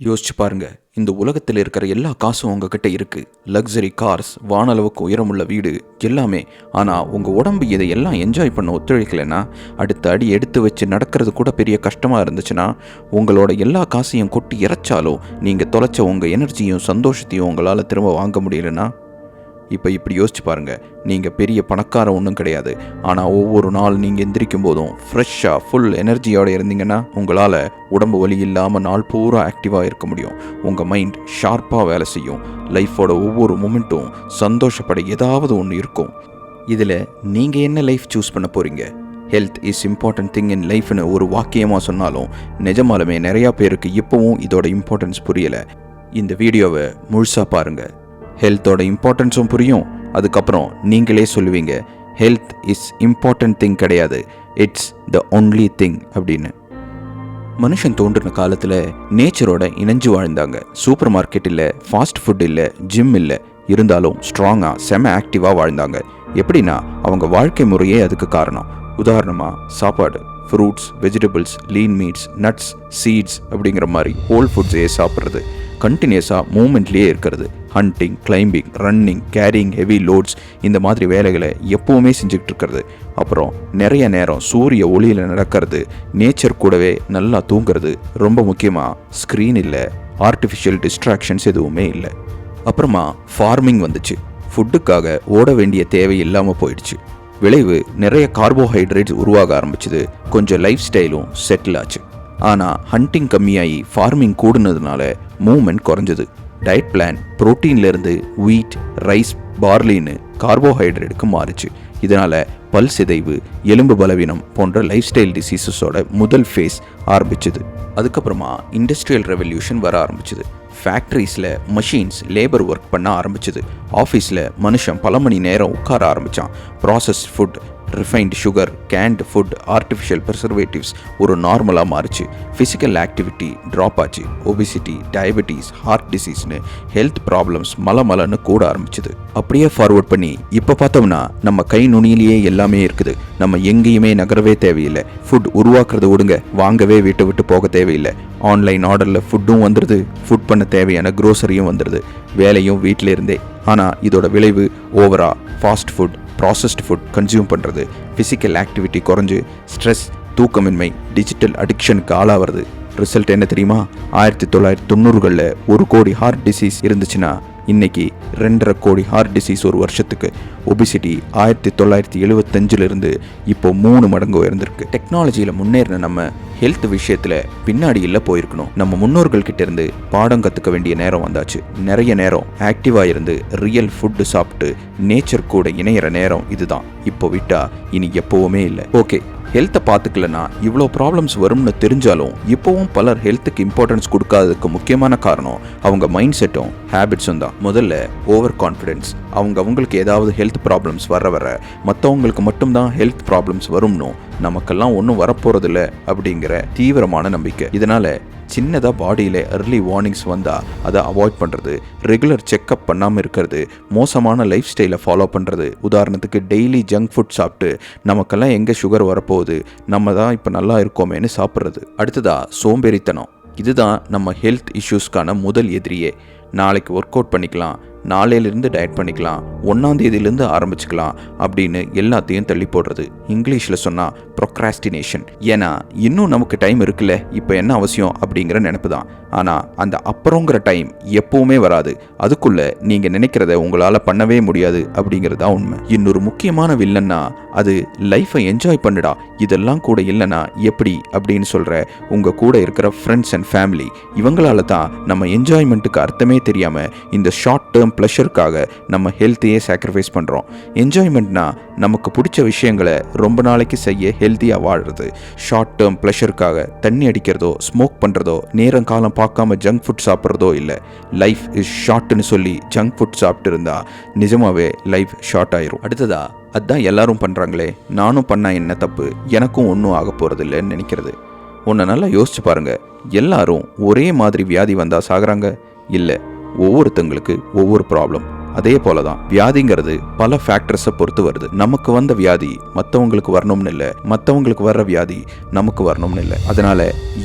யோசிச்சு பாருங்க. இந்த உலகத்தில் இருக்கிற எல்லா காசும் உங்ககிட்ட இருக்கு. லக்ஸரி கார்ஸ் வானளவுக்கு உயரமுள்ள வீடு எல்லாமே. ஆனால் உங்கள் உடம்பு இதை எல்லாம் என்ஜாய் பண்ண ஒத்துழைக்கலைன்னா அடுத்த அடி எடுத்து வச்சு நடக்கிறது கூட பெரிய கஷ்டமாக இருந்துச்சுன்னா உங்களோட எல்லா காசையும் கொட்டி இறைச்சாலும் நீங்கள் தொலைச்ச உங்கள் எனர்ஜியும் சந்தோஷத்தையும் உங்களால் திரும்ப வாங்க முடியலன்னா இப்போ இப்படி யோசிச்சு பாருங்கள் நீங்கள் பெரிய பணக்கார ஒன்றும் கிடையாது. ஆனால் ஒவ்வொரு நாள் நீங்கள் எந்திரிக்கும் போதும் ஃப்ரெஷ்ஷாக ஃபுல் எனர்ஜியோடு இருந்தீங்கன்னா உங்களால் உடம்பு வலி இல்லாமல் நாள் பூரா ஆக்டிவாக இருக்க முடியும். உங்கள் மைண்ட் ஷார்ப்பாக வேலை செய்யும். லைஃபோட ஒவ்வொரு மூமெண்ட்டும் சந்தோஷப்பட ஏதாவது ஒன்று இருக்கும். இதில் நீங்கள் என்ன லைஃப் சூஸ் பண்ண போகிறீங்க health is important thing in லைஃப்னு ஒரு வாக்கியமாக சொன்னாலும் நிஜமாலுமே நிறையா பேருக்கு இப்போவும் இதோட இம்பார்ட்டன்ஸ் புரியலை. இந்த வீடியோவை முழுசாக பாருங்கள் ஹெல்த்தோட இம்பார்ட்டன்ஸும் புரியும். அதுக்கப்புறம் நீங்களே சொல்லுவீங்க ஹெல்த் இஸ் இம்பார்ட்டன்ட் திங் கிடையாது. இட்ஸ் த ஒன்லி திங் அப்படின்னு. மனுஷன் தோன்றின காலத்தில் நேச்சரோட இணைஞ்சு வாழ்ந்தாங்க. சூப்பர் மார்க்கெட் இல்லை ஃபாஸ்ட் ஃபுட் இல்லை ஜிம் இல்லை இருந்தாலும் ஸ்ட்ராங்காக செம ஆக்டிவாக வாழ்ந்தாங்க. எப்படின்னா அவங்க வாழ்க்கை முறையே அதுக்கு காரணம். உதாரணமாக சாப்பாடு fruits vegetables lean meats nuts seeds அப்படிங்கிற மாதிரி ஹோல் ஃபுட்ஸையே சாப்பிட்றது. கண்டினியூஸாக மூமெண்ட்லேயே இருக்கிறது. Hunting climbing running carrying heavy loads இந்த மாதிரி வேலைகளை எப்போவுமே செஞ்சுக்கிட்டு இருக்கிறது அப்புறம் நிறைய நேரம் சூரிய ஒளியில் நடக்கிறது நேச்சர் கூடவே நல்லா தூங்குறது ரொம்ப முக்கியமாக ஸ்க்ரீன் இல்லை ஆர்டிஃபிஷியல் டிஸ்ட்ராக்ஷன்ஸ் எதுவுமே இல்லை. அப்புறமா ஃபார்மிங் வந்துச்சு. ஃபுட்டுக்காக ஓட வேண்டிய தேவை இல்லாமல் போயிடுச்சு. விளைவு நிறைய கார்போஹைட்ரேட்ஸ் உருவாக ஆரம்பிச்சது. கொஞ்சம் லைஃப் ஸ்டைலும் செட்டில் ஆச்சு. ஆனால் ஹண்டிங் கம்மியாகி ஃபார்மிங் கூடுனதுனால மூமெண்ட் குறைஞ்சது. டயட் பிளான் புரோட்டீன்லேருந்து வீட் ரைஸ் பார்லின்னு கார்போஹைட்ரேட்டுக்கு மாறுச்சு. இதனால் பல் சிதைவு எலும்பு பலவீனம் போன்ற லைஃப் ஸ்டைல் டிசீசஸோட முதல் ஃபேஸ் ஆரம்பிச்சது. அதுக்கப்புறமா இண்டஸ்ட்ரியல் ரெவல்யூஷன் வர ஆரம்பிச்சது. ஃபேக்ட்ரிஸில் மஷின்ஸ் லேபர் ஒர்க் பண்ண ஆரம்பிச்சது. ஆஃபீஸில் மனுஷன் பல மணி நேரம் உட்கார ஆரம்பித்தான் process food refined sugar canned food artificial preservatives ஒரு நார்மலாக மாறுச்சு. ஃபிசிக்கல் ஆக்டிவிட்டி ட்ராப் ஆச்சு. ஒபிசிட்டி டயபெட்டிஸ் ஹார்ட் டிசீஸ்னு ஹெல்த் ப்ராப்ளம்ஸ் மல மலன்னு கூட ஆரம்பிச்சுது. அப்படியே ஃபார்வர்ட் பண்ணி இப்போ பார்த்தோம்னா நம்ம கை நுனியிலேயே எல்லாமே இருக்குது. நம்ம எங்கேயுமே நகரவே தேவையில்லை. ஃபுட் உருவாக்குறது விடுங்க. வாங்கவே வீட்டை விட்டு போக தேவையில்லை. ஆன்லைன் ஆர்டரில் ஃபுட்டும் வந்துடுது ஃபுட் பண்ண தேவையான க்ரோசரியும் வந்துடுது வேலையும் வீட்டில் இருந்தே ஆனால் இதோட விளைவு ஓவரா fast food processed food consume பண்ணுறது ஃபிசிக்கல் ஆக்டிவிட்டி குறைஞ்சு ஸ்ட்ரெஸ் தூக்கமின்மை டிஜிட்டல் அடிக்ஷனுக்கு ஆளாகிறது ரிசல்ட் என்ன தெரியுமா? ஆயிரத்தி தொள்ளாயிரத்தி தொண்ணூறுகளில் ஒரு கோடி ஹார்ட் டிசீஸ் இருந்துச்சுன்னா இன்னைக்கு ரெண்டரை கோடி ஹார்ட் டிசீஸ் ஒரு வருஷத்துக்கு. ஒபிசிட்டி ஆயிரத்தி தொள்ளாயிரத்தி எழுபத்தஞ்சிலிருந்து இப்போ மூணு மடங்கு உயர்ந்திருக்கு. டெக்னாலஜியில் முன்னேறின நம்ம ஹெல்த் விஷயத்தில் பின்னாடி இல்லை போயிருக்கணும். நம்ம முன்னோர்கள் கிட்ட இருந்து பாடம் கற்றுக்க வேண்டிய நேரம் வந்தாச்சு. நிறைய நேரம் ஆக்டிவாக இருந்து ரியல் ஃபுட்டு சாப்பிட்டு நேச்சர் கூட இணையிற நேரம் இதுதான். இப்போ விட்டா இனி எப்போவுமே இல்லை. ஓகே ஹெல்த்தை பார்த்துக்கலனா இவ்வளோ ப்ராப்ளம்ஸ் வரும்னு தெரிஞ்சாலும் இப்போவும் பலர் ஹெல்த்துக்கு இம்பார்ட்டன்ஸ் கொடுக்காததுக்கு முக்கியமான காரணம் அவங்க மைண்ட் செட்டும் ஹேபிட்ஸும் தான். முதல்ல ஓவர் கான்ஃபிடென்ஸ் அவங்க அவங்களுக்கு ஏதாவது ஹெல்த் ப்ராப்ளம்ஸ் வர வர மற்றவங்களுக்கு மட்டும்தான் ஹெல்த் ப்ராப்ளம்ஸ் வரும்னும் நமக்கெல்லாம் ஒன்றும் வரப்போகிறதில்ல அப்படிங்கிற தீவிரமான நம்பிக்கை. இதனால் சின்னதாக பாடியில் அர்லி வார்னிங்ஸ் வந்தால் அதை அவாய்ட் பண்ணுறது ரெகுலர் செக்கப் பண்ணாமல் இருக்கிறது மோசமான லைஃப் ஸ்டைலை ஃபாலோ பண்ணுறது உதாரணத்துக்கு டெய்லி ஜங்க் ஃபுட் சாப்பிட்டு நமக்கெல்லாம் எங்கே சுகர் வரப்போகுது நம்ம தான் இப்போ நல்லா இருக்கோமேன்னு சாப்பிட்றது. அடுத்ததாக சோம்பேறித்தனம். இதுதான் நம்ம ஹெல்த் இஷ்யூஸ்க்கான முதல் எதிரியே. நாளைக்கு ஒர்க் அவுட் பண்ணிக்கலாம் நாளையிலிருந்து டயட் பண்ணிக்கலாம் ஒன்றாம் தேதியிலேருந்து ஆரம்பிச்சுக்கலாம் அப்படின்னு எல்லாத்தையும் தள்ளி போடுறது. இங்கிலீஷில் சொன்னால் ப்ரொக்ராஸ்டினேஷன் ஏன்னா இன்னும் நமக்கு டைம் இருக்குல்ல இப்போ என்ன அவசியம் அப்படிங்கிற நினப்பு தான். ஆனால் அந்த அப்புறங்கிற டைம் எப்போவுமே வராது. அதுக்குள்ளே நீங்கள் நினைக்கிறத உங்களால் பண்ணவே முடியாது அப்படிங்கிறது தான் உண்மை. இன்னொரு முக்கியமான வில்லன்னா அது லைஃப்பை என்ஜாய் பண்ணுடா. இதெல்லாம் கூட இல்லைன்னா எப்படி அப்படின்னு சொல்கிற உங்கள் கூட இருக்கிற ஃப்ரெண்ட்ஸ் அண்ட் ஃபேமிலி இவங்களால தான் நம்ம என்ஜாய்மெண்ட்டுக்கு அர்த்தமே தெரியாமல் இந்த ஷார்ட் டேர்ம் ப்ளஷருக்காக நம்ம ஹெல்த்தையே சாக்ரிஃபைஸ் பண்ணுறோம் என்ஜாய்மெண்ட்னா நமக்கு பிடிச்ச விஷயங்களை ரொம்ப நாளைக்கு செய்ய ஹெல்த்தியாக வாழ்கிறது ஷார்ட் டேர்ம் ப்ளஷருக்காக தண்ணி அடிக்கிறதோ ஸ்மோக் பண்ணுறதோ நேரம் காலம் பார்க்காம ஜங்க் ஃபுட் சாப்பிட்றதோ இல்லை. லைஃப் இஸ் ஷார்ட்னு சொல்லி ஜங்க் ஃபுட் சாப்பிட்டு இருந்தா நிஜமாகவே லைஃப் ஷார்ட் ஆயிரும். அடுத்ததா அதான் எல்லாரும் பண்ணுறாங்களே நானும் பண்ணால் என்ன தப்பு? எனக்கும் ஒன்றும் ஆக போகிறதில்லன்னு நினைக்கிறது. உன்னை நல்லா யோசிச்சு பாருங்கள் எல்லாரும் ஒரே மாதிரி வியாதி வந்தால் சாகுறாங்க? இல்லை ஒவ்வொருத்தங்களுக்கு ஒவ்வொரு ப்ராப்ளம் அதே போல தான் வியாதிங்கிறது பல ஃபேக்டர்ஸை பொறுத்து வருது. நமக்கு வந்த வியாதி மற்றவங்களுக்கு வரணும்னு இல்லை. மற்றவங்களுக்கு வர்ற வியாதி நமக்கு வரணும்னு இல்லை. அதனால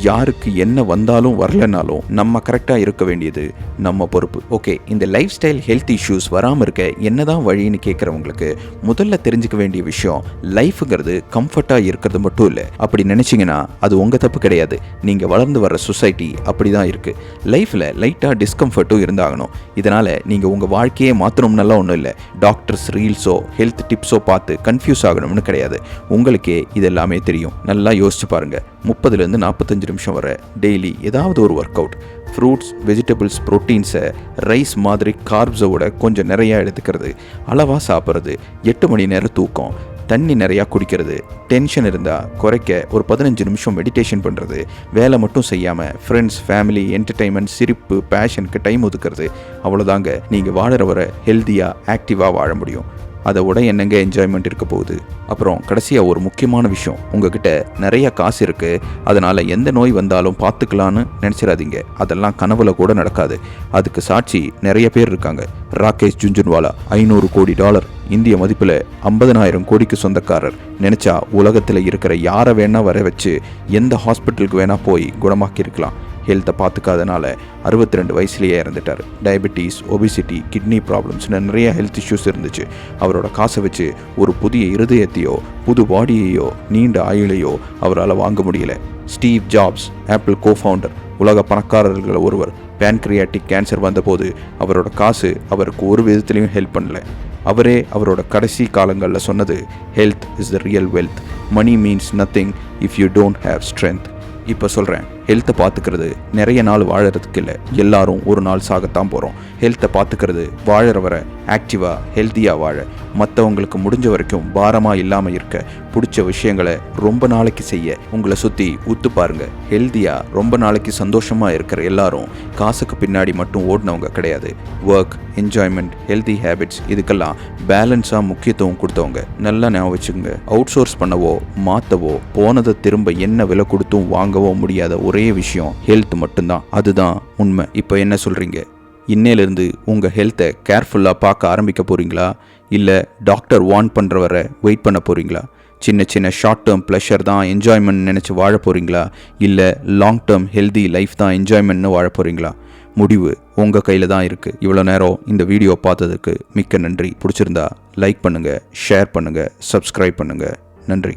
யாருக்கு என்ன வந்தாலும் வரலனாலும் நம்ம கரெக்டாக இருக்க வேண்டியது நம்ம பொறுப்பு. ஓகே இந்த லைஃப் ஸ்டைல் ஹெல்த் இஷ்யூஸ் வராமல் இருக்க என்னதான் வழின்னு கேட்குறவங்களுக்கு முதல்ல தெரிஞ்சுக்க வேண்டிய விஷயம் லைஃபுங்கிறது கம்ஃபர்ட்டாக இருக்கிறது மட்டும் இல்லை. அப்படி நினச்சிங்கன்னா அது உங்கள் தப்பு கிடையாது. நீங்கள் வளர்ந்து வர சொசைட்டி அப்படி தான் இருக்குது லைஃப்பில் லைட்டாக டிஸ்கம்ஃபர்ட்டும் இருந்தாகணும். இதனால் நீங்கள் உங்கள் வாழ்க்கையே மாற்றணும்னெல்லாம் ஒன்றும் இல்லை. டாக்டர்ஸ் ரீல்ஸோ ஹெல்த் டிப்ஸோ பார்த்து கன்ஃபியூஸ் ஆகணும்னு கிடையாது. உங்களுக்கே இது எல்லாமே தெரியும். நல்லா யோசிச்சு பாருங்கள் முப்பதுலேருந்து நாற்பத்தஞ்சு நிமிஷம் வர டெய்லி ஏதாவது ஒரு ஒர்க் அவுட் ஃப்ரூட்ஸ் வெஜிடபிள்ஸ் ப்ரோட்டீன்ஸை ரைஸ் மாதிரி கார்ப்ஸை விட கொஞ்சம் நிறையா எடுத்துக்கிறது. அளவாக சாப்பிட்றது. எட்டு மணி நேரம் தூக்கம். தண்ணி நிறையா குடிக்கிறது. டென்ஷன் இருந்தால் குறைக்க ஒரு பதினஞ்சு நிமிஷம் மெடிடேஷன் பண்ணுறது வேலை மட்டும் செய்யாமல் ஃப்ரெண்ட்ஸ் ஃபேமிலி என்டர்டைன்மெண்ட் சிரிப்பு பேஷனுக்கு டைம் ஒதுக்குறது. அவ்வளோதாங்க நீங்கள் வாழற வர ஹெல்த்தியாக ஆக்டிவாக வாழ முடியும். அதை விட என்னங்க என்ஜாய்மெண்ட் இருக்க போகுது? அப்புறம் கடைசியாக ஒரு முக்கியமான விஷயம். உங்ககிட்ட நிறைய காசு இருக்குது அதனால் எந்த நோய் வந்தாலும் பார்த்துக்கலான்னு நினச்சிடாதீங்க. அதெல்லாம் கனவுல கூட நடக்காது. அதுக்கு சாட்சி நிறைய பேர் இருக்காங்க. ராகேஷ் ஜுன்ஜுன்வாலா ஐநூறு கோடி டாலர். இந்திய மதிப்பில் ஐம்பதனாயிரம் கோடிக்கு சொந்தக்காரர். நினச்சா உலகத்தில் இருக்கிற யாரை வேணால் வர வச்சு எந்த ஹாஸ்பிட்டலுக்கு வேணால் போய் குணமாக்கியிருக்கலாம். ஹெல்த்தை பார்த்துக்காதனால அறுபத்தி ரெண்டு வயசுலேயே இறந்துட்டார். டயபெட்டிஸ் ஒபிசிட்டி கிட்னி ப்ராப்ளம்ஸ்னு நிறைய ஹெல்த் இஷ்யூஸ் இருந்துச்சு. அவரோட காசை வச்சு ஒரு புதிய இருதயத்தையோ புது பாடியையோ நீண்ட ஆயுளையோ அவரால் வாங்க முடியல. ஸ்டீவ் ஜாப்ஸ் ஆப்பிள் கோஃபவுண்டர் உலக பணக்காரர்கள் ஒருவர் பேன்க்ரியாட்டிக் கேன்சர் வந்தபோது அவரோட காசு அவருக்கு ஒரு விதத்துலையும் ஹெல்ப் பண்ணல. அவரே அவரோட கடைசி காலங்களில் சொன்னது health is the real wealth money means nothing if you don't have strength இப்போ சொல்கிறேன் ஹெல்த்தை பார்த்துக்கிறது நிறைய நாள் வாழறதுக்கு இல்லை. எல்லாரும் ஒரு நாள் சாகத்தான் போகிறோம் ஹெல்த்தை பார்த்துக்கிறது வாழற வர ஆக்டிவாக ஹெல்த்தியாக வாழ. மற்றவங்களுக்கு முடிஞ்ச வரைக்கும் பாரமாக இல்லாமல் இருக்க. பிடிச்ச விஷயங்களை ரொம்ப நாளைக்கு செய்ய. உங்களை சுற்றி உத்து பாருங்க. ஹெல்த்தியாக ரொம்ப நாளைக்கு சந்தோஷமாக இருக்கிற எல்லாரும் காசுக்கு பின்னாடி மட்டும் ஓடினவங்க கிடையாது. ஒர்க் என்ஜாய்மெண்ட் ஹெல்தி ஹேபிட்ஸ் இதுக்கெல்லாம் பேலன்ஸாக முக்கியத்துவம் கொடுத்தவங்க. நல்லா ஞாபகம் வச்சுக்கோங்க. அவுட் சோர்ஸ் பண்ணவோ மாற்றவோ போனதை திரும்ப என்ன விலை கொடுத்தும் வாங்கவோ முடியாத ஒரே விஷயம் ஹெல்த் மட்டும்தான். அதுதான் உண்மை. இப்போ என்ன சொல்கிறீங்க இன்னையிலேருந்து உங்கள் ஹெல்த்தை கேர்ஃபுல்லாக பார்க்க ஆரம்பிக்க போகிறீங்களா இல்லை டாக்டர் வார்ன் பண்ணுற வரை வெயிட் பண்ண போகிறீங்களா சின்ன சின்ன ஷார்ட் டேர்ம் ப்ளஷர் தான் என்ஜாய்மெண்ட் நினச்சி வாழ போகிறீங்களா இல்லை லாங் டேர்ம் ஹெல்தி லைஃப் தான் என்ஜாய்மெண்ட்னு வாழ போகிறீங்களா முடிவு உங்கள் கையில் தான் இருக்குது இவ்வளோ நேரம் இந்த வீடியோ பார்த்ததுக்கு மிக்க நன்றி. பிடிச்சிருந்தா லைக் பண்ணுங்கள் ஷேர் பண்ணுங்கள் சப்ஸ்கிரைப் பண்ணுங்கள் நன்றி.